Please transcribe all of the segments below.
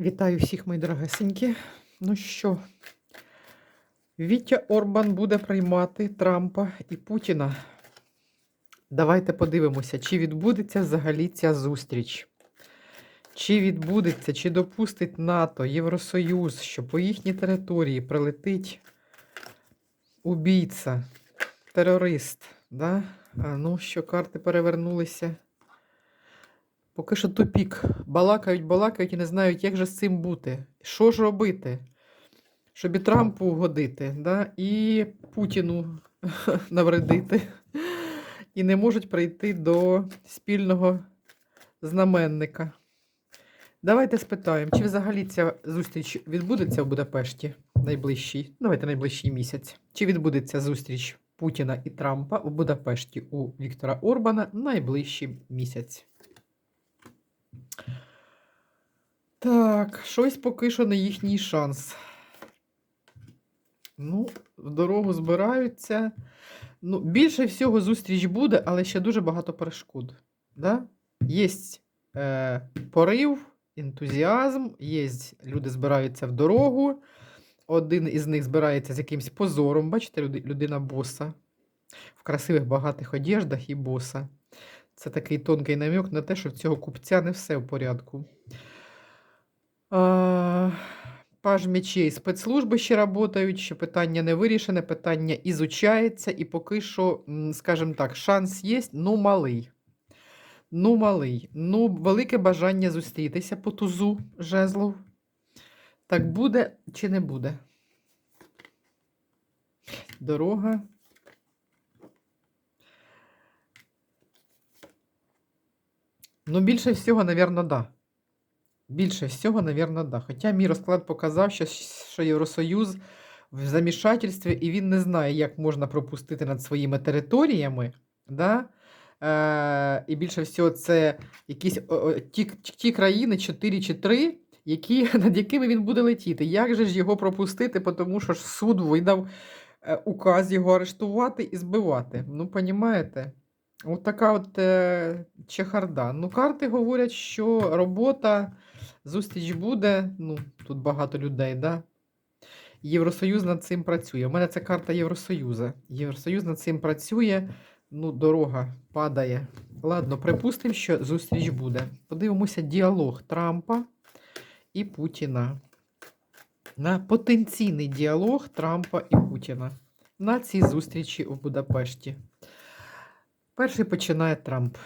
Вітаю всіх, мої дорогесенькі. Ну що, Вітя Орбан буде приймати Трампа і Путіна. Давайте подивимося, чи відбудеться взагалі ця зустріч. Чи відбудеться, чи допустить НАТО, Євросоюз, що по їхній території прилетить убійця, терорист. Да? А ну що, карти перевернулися. Поки що тупік. Балакають, балакають і не знають, як же з цим бути. Що ж робити? Щоб і Трампу угодити, да? і Путіну навредити. І не можуть прийти до спільного знаменника. Давайте спитаємо, чи взагалі ця зустріч відбудеться в Будапешті найближчий, давайте найближчий місяць. Чи відбудеться зустріч Путіна і Трампа у Будапешті у Віктора Орбана найближчий місяць? Так, щось поки що не їхній шанс. Ну, в дорогу збираються. Ну, більше всього зустріч буде, але ще дуже багато перешкод. Да? Є е, порив, ентузіазм, є люди збираються в дорогу. Один із них збирається з якимсь позором. Бачите, людина боса в красивих багатих одеждах і боса. Це такий тонкий намік на те, що в цього купця не все в порядку. А, Паж мечей спецслужби ще працюють, ще питання не вирішене, питання ізучається, і поки що, скажімо так, шанс є, ну малий. Ну, малий. Ну, велике бажання зустрітися по тузу жезлов. Так буде чи не буде? Дорога. Ну, більше всього, напевно, да. Більше всього, напевно, да. Хоча мій розклад показав, що, що Євросоюз в замішательстві, і він не знає, як можна пропустити над своїми територіями. Да? Е, і більше всього, це якісь ті, ті країни, 4 чи 3, які, над якими він буде летіти. Як же ж його пропустити, тому що ж суд видав е, указ його арештувати і збивати. Ну, понімаєте? От така от е, чехарда. Ну, карти говорять, що робота, зустріч буде. Ну, тут багато людей, да? Євросоюз над цим працює. У мене це карта Євросоюзу. Євросоюз над цим працює. Ну, дорога падає. Ладно, припустимо, що зустріч буде. Подивимося діалог Трампа і Путіна. На потенційний діалог Трампа і Путіна на цій зустрічі у Будапешті. Перший починає Трамп.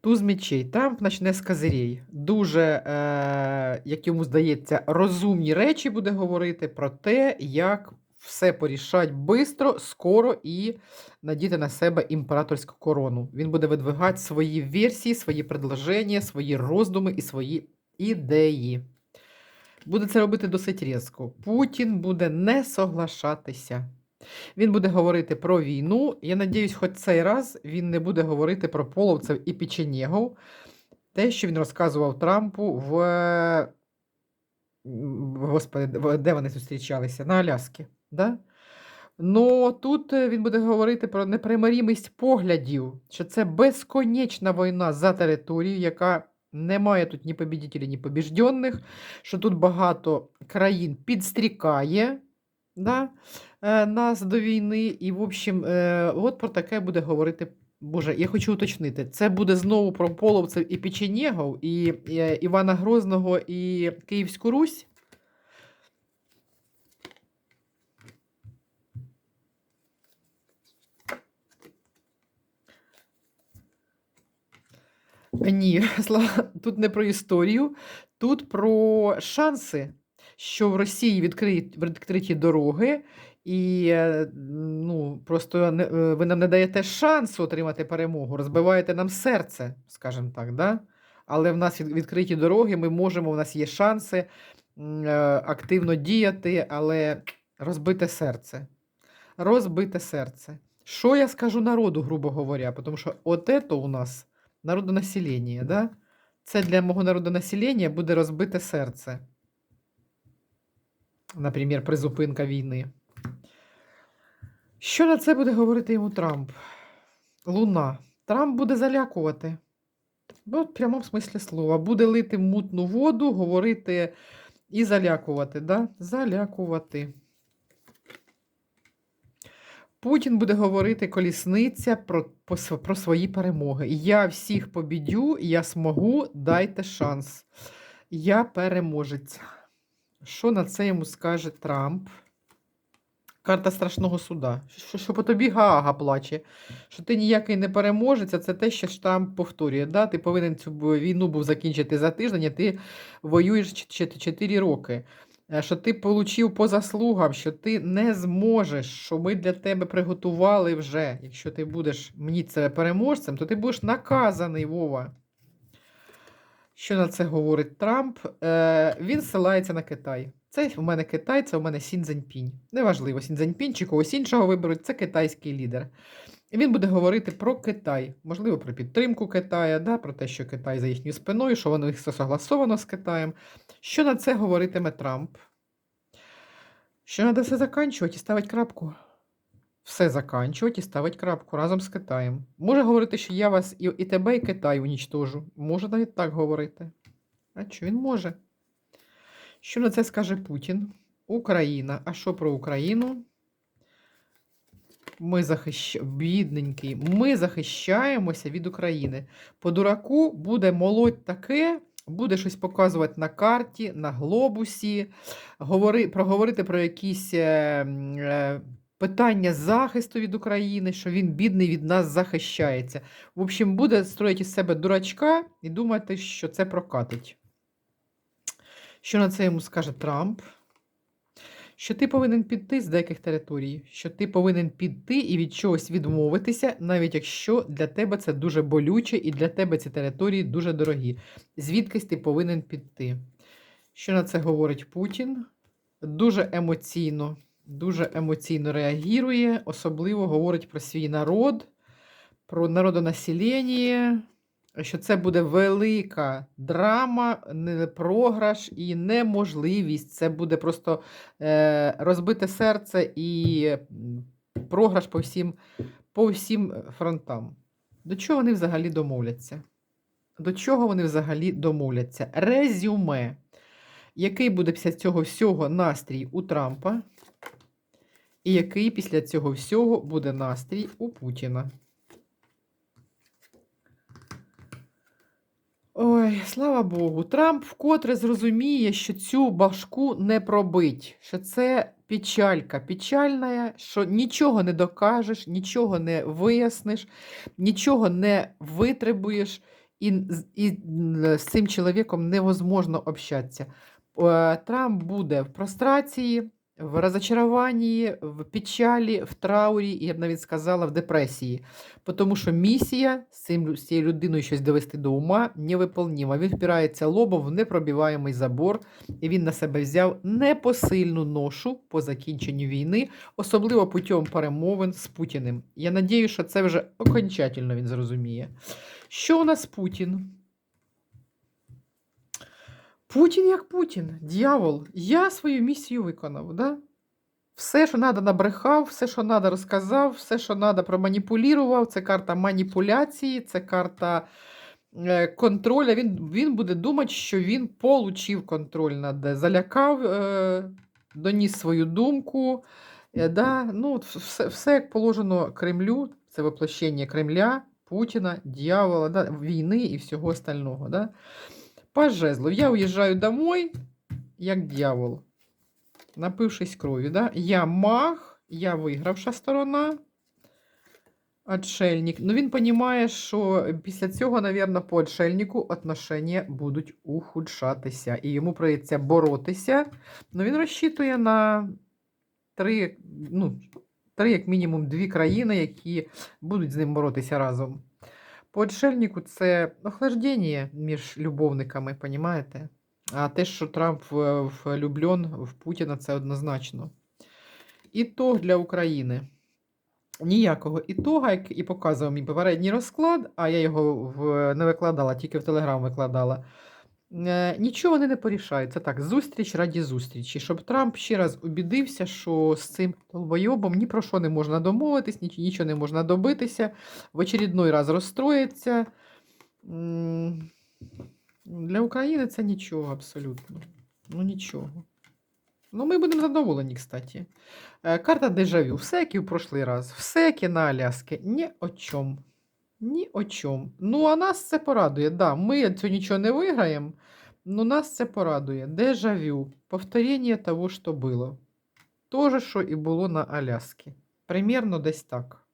Туз мечей. Трамп почне з козирей. Дуже, е, як йому здається, розумні речі буде говорити про те, як все порішать швидко, скоро і надіти на себе імператорську корону. Він буде видвигати свої версії, свої предложення, свої роздуми і свої ідеї. Буде це робити досить різко. Путін буде не соглашатися. Він буде говорити про війну. Я надіюсь, хоч цей раз він не буде говорити про половців і печенєгов. Те, що він розказував Трампу в. Господи, де вони зустрічалися? На Аляскі. Да? Ну, тут е, він буде говорити про непримирімість поглядів, що це безконечна війна за територію, яка не має тут ні побідітелів, ні побіжденних, що тут багато країн підстрікає да, е, нас до війни. І, в общем, е, от про таке буде говорити. Боже, я хочу уточнити, це буде знову про половців і печенєгов, і, е, Івана Грозного, і Київську Русь. Ні, Слава, тут не про історію, тут про шанси, що в Росії відкриють відкриті дороги, і е, ну, просто не, е, ви нам не даєте шансу отримати перемогу, розбиваєте нам серце, скажімо так. Да? Але в нас відкриті дороги, ми можемо, у нас є шанси е, активно діяти, але розбите серце. Розбите серце. Що я скажу народу, грубо говоря, тому що от це у нас народонаселення, да? Це для мого народонаселення буде розбите серце. Наприклад, призупинка війни. Що на це буде говорити йому Трамп? Луна. Трамп буде залякувати. Бо в прямому смислі слова. Буде лити мутну воду, говорити і залякувати. Да? Залякувати. Путін буде говорити колісниця про, про свої перемоги. Я всіх побідю, я смогу, дайте шанс. Я переможець. Що на це йому скаже Трамп? Карта страшного суда. Що, що по тобі Гаага плаче, що ти ніякий не переможець, а це те, що Трамп повторює. Да? Ти повинен цю війну був закінчити за тиждень, а ти воюєш 4 роки. Е, Що ти получив по заслугам, що ти не зможеш, що ми для тебе приготували вже. Якщо ти будеш мені це переможцем, то ти будеш наказаний, Вова. Що на це говорить Трамп? Е, він ссилається на Китай. Це в мене Китай, це в мене Сіньцзіньпінь. Неважливо, Сіньцзіньпінь чи когось іншого виберуть, це китайський лідер. Він буде говорити про Китай, можливо, про підтримку Китая, да, про те, що Китай за їхньою спиною, що воно все согласовано з Китаєм. Що на це говоритиме Трамп? Що треба все заканчувати і ставити крапку. Все заканчувати і ставити крапку разом з Китаєм. Може говорити, що я вас і, і тебе, і Китай унічтожу. Може навіть так говорити. А що він може? Що на це скаже Путін? Україна. А що про Україну? Ми захищаємо, бідненький, ми захищаємося від України. По дураку буде молоть таке, буде щось показувати на карті, на глобусі, говори, проговорити про якісь е, е, питання захисту від України, що він бідний від нас захищається. В общем, буде строїти із себе дурачка і думати, що це прокатить. Що на це йому скаже Трамп? Що ти повинен піти з деяких територій, що ти повинен піти і від чогось відмовитися, навіть якщо для тебе це дуже болюче і для тебе ці території дуже дорогі. Звідкись ти повинен піти. Що на це говорить Путін? Дуже емоційно, дуже емоційно реагує, особливо говорить про свій народ, про народонаселення, що це буде велика драма, програш і неможливість. Це буде просто е, розбите серце і програш по всім, по всім фронтам. До чого вони взагалі домовляться? До чого вони взагалі домовляться? Резюме. Який буде після цього всього настрій у Трампа? І який після цього всього буде настрій у Путіна? Ой, слава Богу, Трамп вкотре зрозуміє, що цю башку не пробить, що це печалька, печальна, що нічого не докажеш, нічого не виясниш, нічого не витребуєш, і, і з цим чоловіком невозможно общатися. Е, Трамп буде в прострації, в розочаруванні, в печалі, в траурі, і я б навіть сказала, в депресії. Тому що місія з, цим, з цією людиною щось довести до ума невиполніма. Він впирається лобом в непробиваємий забор, і він на себе взяв непосильну ношу по закінченню війни, особливо путем перемовин з Путіним. Я надію, що це вже окончательно він зрозуміє. Що у нас Путін? Путін як Путін, дьявол. Я свою місію виконав. Да? Все, що треба, набрехав, все, що треба, розказав, все, що треба, проманіпулював. Це карта маніпуляції, це карта е, контроля. Він, він буде думати, що він получив контроль над залякав, е, доніс свою думку. Е, да? ну, все, все як положено Кремлю, це воплощення Кремля, Путіна, дьявола, да? війни і всього остального. Да? По жезлу. Я уїжджаю домой, як дьявол напившись крові. Да? Я маг, я вигравша сторона. Отшельник. Ну, він розуміє, що після цього, мабуть, по отшельнику отношення будуть ухудшатися. І йому прийдеться боротися. Ну, він розчитує на три, ну, три, як мінімум, дві країни, які будуть з ним боротися разом. По отшельнику це охлаждення між любовниками, понімаєте? А те, що Трамп влюблен в Путіна, це однозначно. Ітог для України. Ніякого ітога, як і показував мій попередній розклад, а я його в, не викладала, тільки в Телеграм викладала. Е, нічого вони не порішають. Це так, зустріч раді зустрічі. Щоб Трамп ще раз убідився, що з цим толбойобом ні про що не можна домовитись, ніч- нічого не можна добитися, в очередной раз розстроїться. Для України це нічого абсолютно. Ну нічого. Ну, ми будемо задоволені, кстати. Е, Карта дежавю. Все, як і в прошлий раз. Все, як і на Аляски. Ні о чому. Ні о чому. Ну, а нас це порадує. Да, ми цього нічого не виграємо, но нас це порадує. Дежавю. Повторення того, що було. То же, що і було на Аляскі. Примірно десь так.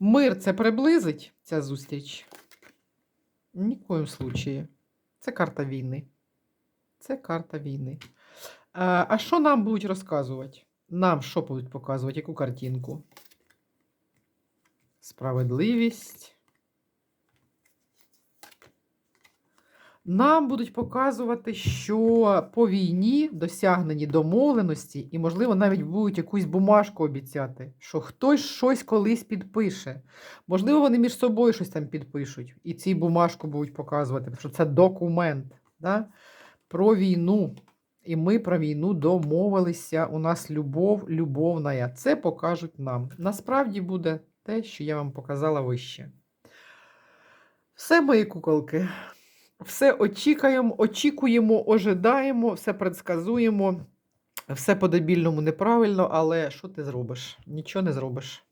Мир це приблизить ця зустріч? Ні в коїм случаї. Це карта війни. Це карта війни. А, а що нам будуть розказувати? Нам що будуть показувати? Яку картинку? Справедливість. Нам будуть показувати, що по війні досягнені домовленості, і, можливо, навіть будуть якусь бумажку обіцяти, що хтось щось колись підпише. Можливо, вони між собою щось там підпишуть, і ці бумажку будуть показувати, що це документ да? про війну. І ми про війну домовилися. У нас любов, любовна. Це покажуть нам. Насправді буде те, що я вам показала вище. Все, мої куколки. Все очікуємо, очікуємо, ожидаємо, все предсказуємо. Все по-дебільному неправильно, але що ти зробиш? Нічого не зробиш.